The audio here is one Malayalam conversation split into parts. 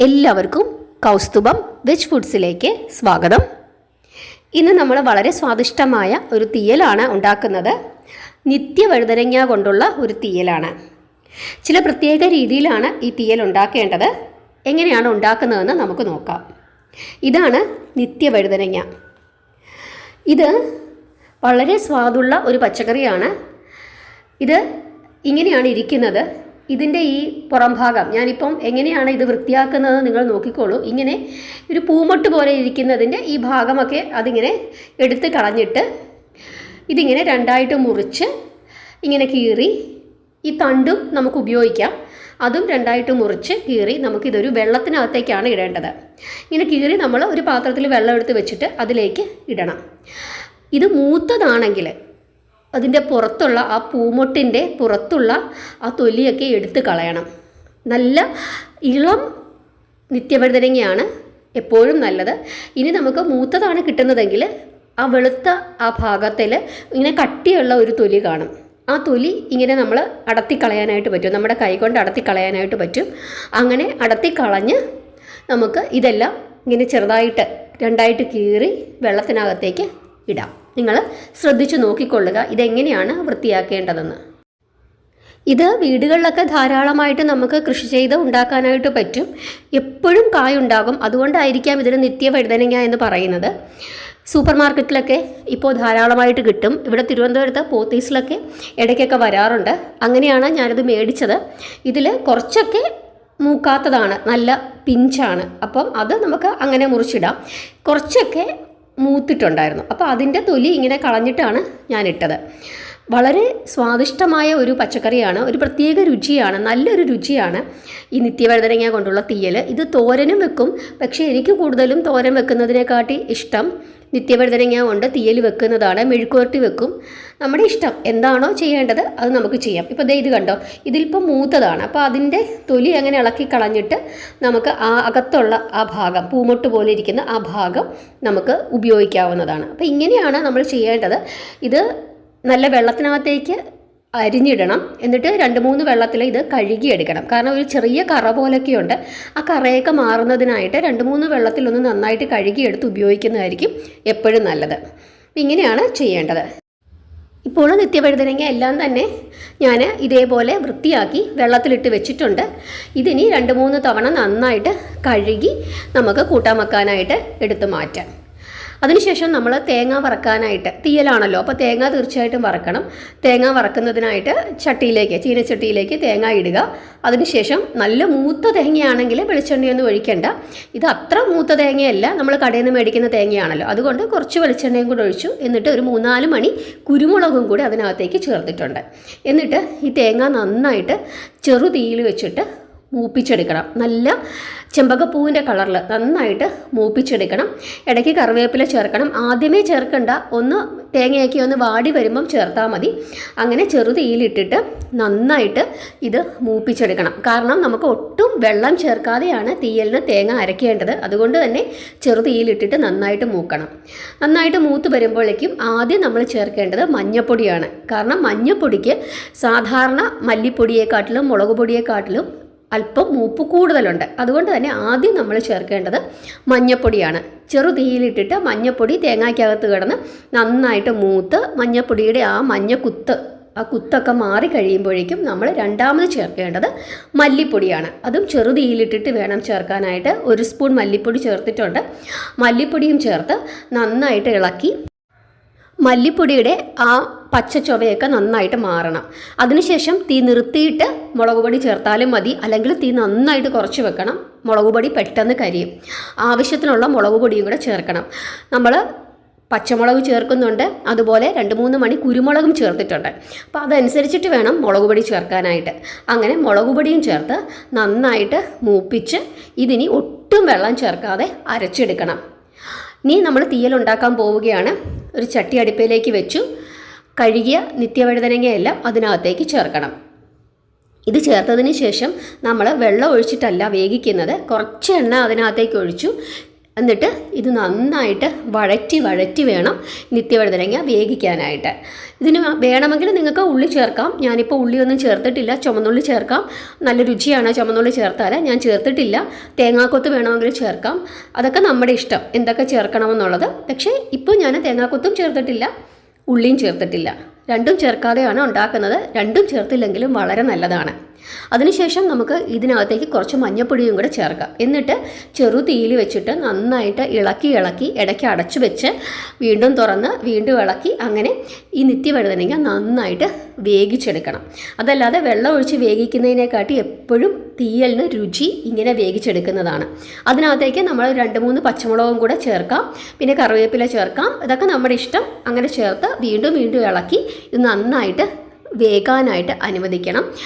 എല്ലാവർക്കും കൗസ്തുഭം വെജ് ഫുഡ്സിലേക്ക് സ്വാഗതം. ഇന്ന് നമ്മൾ വളരെ സ്വാദിഷ്ടമായ ഒരു തീയലാണ് ഉണ്ടാക്കുന്നത്. നിത്യവഴുതനങ്ങ കൊണ്ടുള്ള ഒരു തീയലാണ്. ചില പ്രത്യേക രീതിയിലാണ് ഈ തീയൽ ഉണ്ടാക്കേണ്ടത്. എങ്ങനെയാണ് ഉണ്ടാക്കുന്നതെന്ന് നമുക്ക് നോക്കാം. ഇതാണ് നിത്യവഴുതനങ്ങ. ഇത് വളരെ സ്വാദുള്ള ഒരു പച്ചക്കറിയാണ്. ഇത് ഇങ്ങനെയാണ് ഇരിക്കുന്നത്. ഇതിന്റെ ഈ പുറം ഭാഗം. ഞാനിപ്പം എങ്ങനെയാണ് ഇത് വൃത്തിയാക്കുന്നത് നിങ്ങൾ നോക്കിക്കോളൂ. ഇങ്ങനെ ഒരു പൂമൊട്ട് പോലെ ഇരിക്കുന്നതിന്റെ ഈ ഭാഗമൊക്കെ അതിങ്ങനെ എടുത്ത് കളഞ്ഞിട്ട് ഇതിങ്ങനെ രണ്ടായിട്ട് മുറിച്ച് ഇങ്ങനെ കീറി ഈ തണ്ടും നമുക്ക് ഉപയോഗിക്കാം. അതും രണ്ടായിട്ട് മുറിച്ച് കീറി നമുക്കിതൊരു വെള്ളത്തിനകത്തേക്കാണ് ഇടേണ്ടത്. ഇങ്ങനെ കീറി നമ്മൾ ഒരു പാത്രത്തിൽ വെള്ളം എടുത്ത് വെച്ചിട്ട് അതിലേക്ക് ഇടണം. ഇത് മൂത്തതാണെങ്കിൽ അതിന്റെ പുറത്തുള്ള ആ പൂമൊട്ടിന്റെ പുറത്തുള്ള ആ തൊലിയൊക്കെ എടുത്ത് കളയണം. നല്ല ഇളം നിത്യവഴുതനങ്ങയാണ് എപ്പോഴും നല്ലത്. ഇനി നമുക്ക് മൂത്തതാണ് കിട്ടുന്നതെങ്കിൽ ആ വെളുത്ത ആ ഭാഗത്തിൽ ഇങ്ങനെ കട്ടിയുള്ള ഒരു തൊലി കാണും. ആ തൊലി ഇങ്ങനെ നമ്മൾ അടത്തിക്കളയാനായിട്ട് പറ്റും. നമ്മുടെ കൈ കൊണ്ട് അടത്തിക്കളയാനായിട്ട് പറ്റും. അങ്ങനെ അടത്തിക്കളഞ്ഞ് നമുക്ക് ഇതെല്ലാം ഇങ്ങനെ ചെറുതായിട്ട് രണ്ടായിട്ട് കീറി വെള്ളത്തിനകത്തേക്ക് ഇടാം. നിങ്ങൾ ശ്രദ്ധിച്ചു നോക്കിക്കൊള്ളുക. ഇതെങ്ങനെയാണ് വൃത്തിയാക്കേണ്ടതെന്ന്. ഇത് വീടുകളിലൊക്കെ ധാരാളമായിട്ട് നമുക്ക് കൃഷി ചെയ്ത് ഉണ്ടാക്കാനായിട്ട് പറ്റും. എപ്പോഴും കായുണ്ടാകും. അതുകൊണ്ടായിരിക്കാം ഇതിന് നിത്യ വഴുതനങ്ങ എന്ന് പറയുന്നത്. സൂപ്പർ മാർക്കറ്റിലൊക്കെ ഇപ്പോൾ ധാരാളമായിട്ട് കിട്ടും. ഇവിടെ തിരുവനന്തപുരത്ത് പോത്തീസിലൊക്കെ ഇടയ്ക്കൊക്കെ വരാറുണ്ട്. അങ്ങനെയാണ് ഞാനിത് മേടിച്ചത്. ഇതിൽ കുറച്ചൊക്കെ മൂക്കാത്തതാണ്. നല്ല പിഞ്ചാണ്. അപ്പം അത് നമുക്ക് അങ്ങനെ മുറിച്ചിടാം. കുറച്ചൊക്കെ മൂത്തിട്ടുണ്ടായിരുന്നു. അപ്പോൾ അതിന്റെ തൊലി ഇങ്ങനെ കളഞ്ഞിട്ടാണ് ഞാൻ ഇട്ടത് വളരെ സ്വാദിഷ്ടമായ ഒരു പച്ചക്കറിയാണ് ഒരു പ്രത്യേക രുചിയാണ് നല്ലൊരു രുചിയാണ് ഈ നിത്യവഴുതനങ്ങ കൊണ്ടുള്ള തീയൽ ഇത് തോരനും വെക്കും പക്ഷേ എനിക്ക് കൂടുതലും തോരൻ വെക്കുന്നതിനെക്കാട്ടി ഇഷ്ടം നിത്യവഴുതനങ്ങ കൊണ്ട് തീയൽ വെക്കുന്നതാണ് മെഴുക്കുവരട്ടി വെക്കും. നമ്മുടെ ഇഷ്ടം എന്താണോ ചെയ്യേണ്ടത് അത് നമുക്ക് ചെയ്യാം. ഇപ്പോൾ ദേ ഇത് കണ്ടോ? ഇതിലിപ്പോൾ മൂത്തതാണ്. അപ്പോൾ അതിന്റെ തൊലി അങ്ങനെ ഇളക്കി കളഞ്ഞിട്ട് നമുക്ക് ആ അകത്തുള്ള ആ ഭാഗം പൂമൊട്ട് പോലെ ഇരിക്കുന്ന ആ ഭാഗം നമുക്ക് ഉപയോഗിക്കാവുന്നതാണ്. അപ്പോൾ ഇങ്ങനെയാണ് നമ്മൾ ചെയ്യേണ്ടത്. ഇത് നല്ല വെള്ളത്തിനകത്തേക്ക് അരിഞ്ഞിടണം. എന്നിട്ട് രണ്ട് മൂന്ന് വെള്ളത്തിൽ ഇത് കഴുകിയെടുക്കണം. കാരണം ഒരു ചെറിയ കറ പോലൊക്കെയുണ്ട്. ആ കറയൊക്കെ മാറുന്നതിനായിട്ട് രണ്ട് മൂന്ന് വെള്ളത്തിലൊന്ന് നന്നായിട്ട് കഴുകിയെടുത്ത് ഉപയോഗിക്കുന്നതായിരിക്കും എപ്പോഴും നല്ലത്. ഇങ്ങനെയാണ് ചെയ്യേണ്ടത്. ഇപ്പോൾ നിത്യവഴുതനങ്ങ എല്ലാം തന്നെ ഞാൻ ഇതേപോലെ വൃത്തിയാക്കി വെള്ളത്തിലിട്ട് വെച്ചിട്ടുണ്ട്. ഇതിനി രണ്ട് മൂന്ന് തവണ നന്നായിട്ട് കഴുകി നമുക്ക് കൂട്ടാൻ വെക്കാനായിട്ട് എടുത്ത് മാറ്റാം. അതിനുശേഷം നമ്മൾ തേങ്ങ വറക്കാനായിട്ട് തീയലാണല്ലോ അപ്പോൾ തേങ്ങ തീർച്ചയായിട്ടും വറക്കണം. തേങ്ങ വറക്കുന്നതിനായിട്ട് ചട്ടിയിലേക്ക് ചീനച്ചട്ടിയിലേക്ക് തേങ്ങ ഇടുക. അതിനുശേഷം നല്ല മൂത്ത തേങ്ങയാണെങ്കിൽ വെളിച്ചെണ്ണയൊന്നും ഒഴിക്കേണ്ട. ഇത് അത്ര മൂത്ത തേങ്ങയല്ല നമ്മൾ കടയിൽ നിന്ന് മേടിക്കുന്ന തേങ്ങയാണല്ലോ. അതുകൊണ്ട് കുറച്ച് വെളിച്ചെണ്ണയും കൂടെ ഒഴിച്ചു എന്നിട്ട് ഒരു മൂന്നാൽ മണി കുരുമുളകും കൂടി അതിനകത്തേക്ക് ചേർത്തിട്ടുണ്ട്. എന്നിട്ട് ഈ തേങ്ങ നന്നായിട്ട് ചെറു തീയിൽ വെച്ചിട്ട് മൂപ്പിച്ചെടുക്കണം. നല്ല ചെമ്പകപ്പൂവിന്റെ കളറിൽ നന്നായിട്ട് മൂപ്പിച്ചെടുക്കണം. ഇടയ്ക്ക് കറിവേപ്പില ചേർക്കണം. ആദ്യമേ ചേർക്കണ്ട. ഒന്ന് തേങ്ങയൊക്കെ ഒന്ന് വാടി വരുമ്പം ചേർത്താൽ മതി. അങ്ങനെ ചെറുതീയിലിട്ടിട്ട് നന്നായിട്ട് ഇത് മൂപ്പിച്ചെടുക്കണം. കാരണം നമുക്ക് ഒട്ടും വെള്ളം ചേർക്കാതെയാണ് തീയലിന് തേങ്ങ അരയ്ക്കേണ്ടത് അതുകൊണ്ട് തന്നെ ചെറുതീയിലിട്ടിട്ട് നന്നായിട്ട് മൂക്കണം. നന്നായിട്ട് മൂത്ത് വരുമ്പോഴേക്കും ആദ്യം നമ്മൾ ചേർക്കേണ്ടത് മഞ്ഞപ്പൊടിയാണ്. കാരണം മഞ്ഞപ്പൊടിക്ക് സാധാരണ മല്ലിപ്പൊടിയെക്കാട്ടിലും മുളക് പൊടിയെക്കാട്ടിലും അല്പം മൂപ്പ് കൂടുതലുണ്ട്. അതുകൊണ്ട് തന്നെ ആദ്യം നമ്മൾ ചേർക്കേണ്ടത് മഞ്ഞപ്പൊടിയാണ്. ചെറു തീയിലിട്ടിട്ട് മഞ്ഞപ്പൊടി തേങ്ങയ്ക്കകത്ത് കിടന്ന് നന്നായിട്ട് മൂത്ത് മഞ്ഞപ്പൊടിയുടെ ആ മഞ്ഞ കുത്ത് ആ കുത്തൊക്കെ മാറി കഴിയുമ്പോഴേക്കും നമ്മൾ രണ്ടാമത് ചേർക്കേണ്ടത് മല്ലിപ്പൊടിയാണ്. അതും ചെറുതീയിലിട്ടിട്ട് വേണം ചേർക്കാനായിട്ട്. ഒരു സ്പൂൺ മല്ലിപ്പൊടി ചേർത്തിട്ടുണ്ട്. മല്ലിപ്പൊടിയും ചേർത്ത് നന്നായിട്ട് ഇളക്കി മല്ലിപ്പൊടിയുടെ ആ പച്ച ചൊവയൊക്കെ നന്നായിട്ട് മാറണം. അതിനുശേഷം തീ നിർത്തിയിട്ട് മുളക് പൊടി ചേർത്താലും മതി. അല്ലെങ്കിൽ തീ നന്നായിട്ട് കുറച്ച് വെക്കണം. മുളക് പൊടി പെട്ടെന്ന് കരിയും. ആവശ്യത്തിനുള്ള മുളക് പൊടിയും കൂടെ ചേർക്കണം. നമ്മൾ പച്ചമുളക് ചേർക്കുന്നുണ്ട്. അതുപോലെ രണ്ട് മൂന്ന് മണി കുരുമുളകും ചേർത്തിട്ടുണ്ട്. അപ്പോൾ അതനുസരിച്ചിട്ട് വേണം മുളക് പൊടി ചേർക്കാനായിട്ട്. അങ്ങനെ മുളക് പൊടിയും ചേർത്ത് നന്നായിട്ട് മൂപ്പിച്ച് ഇതിനി ഒട്ടും വെള്ളം ചേർക്കാതെ അരച്ചെടുക്കണം. ഇനി നമ്മൾ തീയൽ ഉണ്ടാക്കാൻ പോവുകയാണ്. ഒരു ചട്ടി അടുപ്പിലേക്ക് വെച്ചു. കഴുകിയ നിത്യവഴുതനങ്ങയെല്ലാം അതിനകത്തേക്ക് ചേർക്കണം. ഇത് ചേർത്തതിന് ശേഷം നമ്മൾ വെള്ളം ഒഴിച്ചിട്ടല്ല വേവിക്കുന്നത്. കുറച്ച് എണ്ണ അതിനകത്തേക്ക് ഒഴിച്ചു. എന്നിട്ട് ഇത് നന്നായിട്ട് വഴറ്റി വഴറ്റി വേണം നിത്യവഴുതനങ്ങ വേവിക്കാനായിട്ട്. ഇതിന് വേണമെങ്കിൽ നിങ്ങൾക്ക് ഉള്ളി ചേർക്കാം. ഞാനിപ്പോൾ ഉള്ളിയൊന്നും ചേർത്തിട്ടില്ല. ചുമന്നുള്ളി ചേർക്കാം. നല്ല രുചിയാണ് ചുമന്നുള്ളി ചേർത്താൽ ഞാൻ ചേർത്തിട്ടില്ല. തേങ്ങാക്കൊത്ത് വേണമെങ്കിൽ ചേർക്കാം. അതൊക്കെ നമ്മുടെ ഇഷ്ടം. എന്തൊക്കെ ചേർക്കണമെന്നുള്ളത്. പക്ഷേ ഇപ്പോൾ ഞാൻ തേങ്ങാക്കൊത്തും ചേർത്തിട്ടില്ല. ഉള്ളിയും ചേർത്തിട്ടില്ല. രണ്ടും ചേർക്കാതെയാണ് ഉണ്ടാക്കുന്നത്. രണ്ടും ചേർത്തില്ലെങ്കിലും വളരെ നല്ലതാണ്. അതിനുശേഷം നമുക്ക് ഇതിനകത്തേക്ക് കുറച്ച് മഞ്ഞപ്പൊടിയും കൂടെ ചേർക്കാം. എന്നിട്ട് ചെറു തീയിൽ വെച്ചിട്ട് നന്നായിട്ട് ഇളക്കി ഇളക്കി ഇടയ്ക്ക് അടച്ചു വെച്ച് വീണ്ടും തുറന്ന് വീണ്ടും ഇളക്കി അങ്ങനെ ഈ നിത്യവഴുതനങ്ങ നന്നായിട്ട് വേവിച്ചെടുക്കണം. അതല്ലാതെ വെള്ളം ഒഴിച്ച് വേവിക്കുന്നതിനെക്കാട്ടി എപ്പോഴും തീയലിന് രുചി ഇങ്ങനെ വേവിച്ചെടുക്കുന്നതാണ്. അതിനകത്തേക്ക് നമ്മൾ രണ്ട് മൂന്ന് പച്ചമുളകും കൂടെ ചേർക്കാം. പിന്നെ കറിവേപ്പില ചേർക്കാം. ഇതൊക്കെ നമ്മുടെ ഇഷ്ടം. അങ്ങനെ ചേർത്ത് വീണ്ടും വീണ്ടും ഇളക്കി ഇത് നന്നായിട്ട് വേകാനായിട്ട് അനുവദിക്കണം.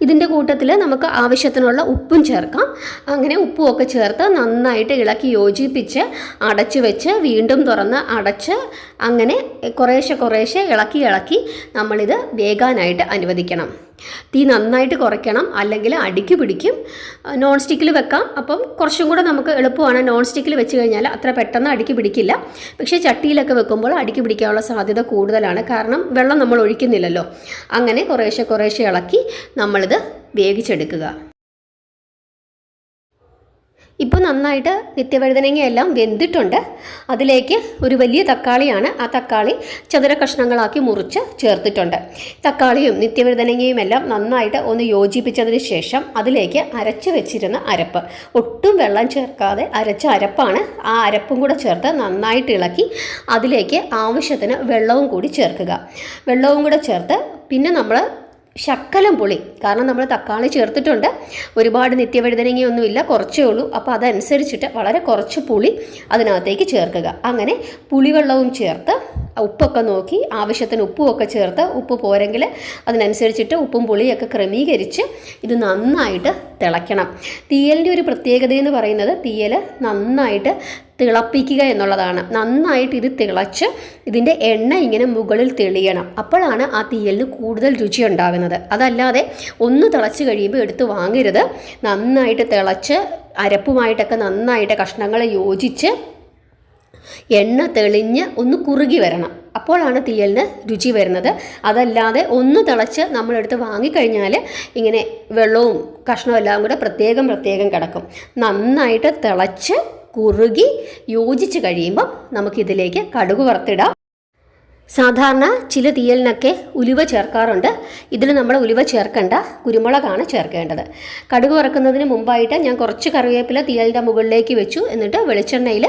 ഇതിന്റെ കൂട്ടത്തിൽ നമുക്ക് ആവശ്യത്തിനുള്ള ഉപ്പും ചേർക്കാം. അങ്ങനെ ഉപ്പും ഒക്കെ ചേർത്ത് നന്നായിട്ട് ഇളക്കി യോജിപ്പിച്ച് അടച്ച് വെച്ച് വീണ്ടും തുറന്ന് അടച്ച് അങ്ങനെ കുറേശ്ശെ കുറേശ്ശെ ഇളക്കി ഇളക്കി നമ്മളിത് വേകാനായിട്ട് അനുവദിക്കണം. തീ നന്നായിട്ട് കുറയ്ക്കണം. അല്ലെങ്കിൽ അടിക്ക് പിടിക്കും. നോൺ സ്റ്റിക്കിൽ വെക്കാം. അപ്പം കുറച്ചും കൂടെ നമുക്ക് എളുപ്പമാണ് നോൺ സ്റ്റിക്കിൽ വെച്ച് കഴിഞ്ഞാൽ അത്ര പെട്ടെന്ന് അടിക്ക് പിടിക്കില്ല. പക്ഷേ ചട്ടിയിലൊക്കെ വെക്കുമ്പോൾ അടിക്ക് പിടിക്കാനുള്ള സാധ്യത കൂടുതലാണ്. കാരണം വെള്ളം നമ്മൾ ഒഴിക്കുന്നില്ലല്ലോ. അങ്ങനെ കുറേശ്ശെ കുറേശ്ശെ ഇളക്കി നമ്മളിത് വേവിച്ചെടുക്കുക. ഇപ്പോൾ നന്നായിട്ട് നിത്യവഴുതനങ്ങയെല്ലാം വെന്തിട്ടുണ്ട്. അതിലേക്ക് ഒരു വലിയ തക്കാളിയാണ്. ആ തക്കാളി ചതുര കഷ്ണങ്ങളാക്കി മുറിച്ച് ചേർത്തിട്ടുണ്ട്. തക്കാളിയും നിത്യവഴുതനങ്ങയും എല്ലാം നന്നായിട്ട് ഒന്ന് യോജിപ്പിച്ചതിന് ശേഷം അതിലേക്ക് അരച്ച് വെച്ചിരുന്ന അരപ്പ്. ഒട്ടും വെള്ളം ചേർക്കാതെ അരച്ച അരപ്പാണ്. ആ അരപ്പും കൂടെ ചേർത്ത് നന്നായിട്ട് ഇളക്കി അതിലേക്ക് ആവശ്യത്തിന് വെള്ളവും കൂടി ചേർക്കുക. വെള്ളവും കൂടെ ചേർത്ത് പിന്നെ നമ്മൾ ശക്കലം പുളി. കാരണം നമ്മൾ തക്കാളി ചേർത്തിട്ടുണ്ട്. ഒരുപാട് നിത്യവഴുതനങ്ങയൊന്നുമില്ല കുറച്ചേ ഉള്ളൂ. അപ്പോൾ അതനുസരിച്ചിട്ട് വളരെ കുറച്ച് പുളി അതിനകത്തേക്ക് ചേർക്കുക. അങ്ങനെ പുളിവെള്ളവും ചേർത്ത് ഉപ്പൊക്കെ നോക്കി ആവശ്യത്തിന് ഉപ്പുമൊക്കെ ചേർത്ത് ഉപ്പ് പോരെങ്കിൽ അതിനനുസരിച്ചിട്ട് ഉപ്പും പുളിയൊക്കെ ക്രമീകരിച്ച് ഇത് നന്നായിട്ട് തിളയ്ക്കണം. തീയലിന്റെ ഒരു പ്രത്യേകത എന്ന് പറയുന്നത് തീയൽ നന്നായിട്ട് തിളപ്പിക്കുക എന്നുള്ളതാണ്. നന്നായിട്ട് ഇത് തിളച്ച് ഇതിന്റെ എണ്ണ ഇങ്ങനെ മുകളിൽ തെളിയണം. അപ്പോഴാണ് ആ തീയലിന് കൂടുതൽ രുചി ഉണ്ടാകുന്നത്. അതല്ലാതെ ഒന്ന് തിളച്ച് കഴിയുമ്പോൾ എടുത്ത് വാങ്ങരുത്. നന്നായിട്ട് തിളച്ച് അരപ്പുമായിട്ടൊക്കെ നന്നായിട്ട് കഷ്ണങ്ങളെ യോജിച്ച് എണ്ണ തെളിഞ്ഞ് ഒന്ന് കുറുകി വരണം. അപ്പോഴാണ് തീയലിന് രുചി വരുന്നത്. അതല്ലാതെ ഒന്ന് തിളച്ച് നമ്മളെടുത്ത് വാങ്ങിക്കഴിഞ്ഞാൽ ഇങ്ങനെ വെള്ളവും കഷ്ണവും എല്ലാം കൂടെ പ്രത്യേകം പ്രത്യേകം കിടക്കും. നന്നായിട്ട് തിളച്ച് കുറുകി യോജിച്ച് കഴിയുമ്പം നമുക്കിതിലേക്ക് കടുക് വറുത്തിടാം. സാധാരണ ചില തീയലിനൊക്കെ ഉലുവ ചേർക്കാറുണ്ട്. ഇതിൽ നമ്മൾ ഉലുവ ചേർക്കേണ്ട കുരുമുളകാണ് ചേർക്കേണ്ടത്. കടുക് വറക്കുന്നതിന് മുമ്പായിട്ട് ഞാൻ കുറച്ച് കറിവേപ്പില തീയലിന്റെ മുകളിലേക്ക് വെച്ചു. എന്നിട്ട് വെളിച്ചെണ്ണയിൽ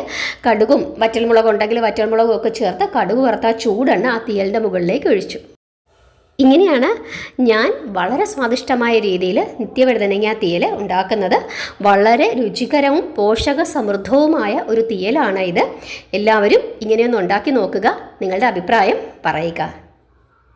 കടുകും വറ്റൽമുളക് ഉണ്ടെങ്കിൽ വറ്റൽമുളകും ഒക്കെ ചേർത്ത് കടുക് വറുത്ത ചൂടെണ്ണ ആ തീയലിന്റെ മുകളിലേക്ക് ഒഴിച്ചു. ഇങ്ങനെയാണ് ഞാൻ വളരെ സ്വാദിഷ്ടമായ രീതിയിൽ നിത്യവഴുതനങ്ങ തീയൽ ഉണ്ടാക്കുന്നത്. വളരെ രുചികരവും പോഷക സമൃദ്ധവുമായ ഒരു തീയലാണ് ഇത്. എല്ലാവരും ഇങ്ങനെയൊന്ന് ഉണ്ടാക്കി നോക്കുക. നിങ്ങളുടെ അഭിപ്രായം പറയുക.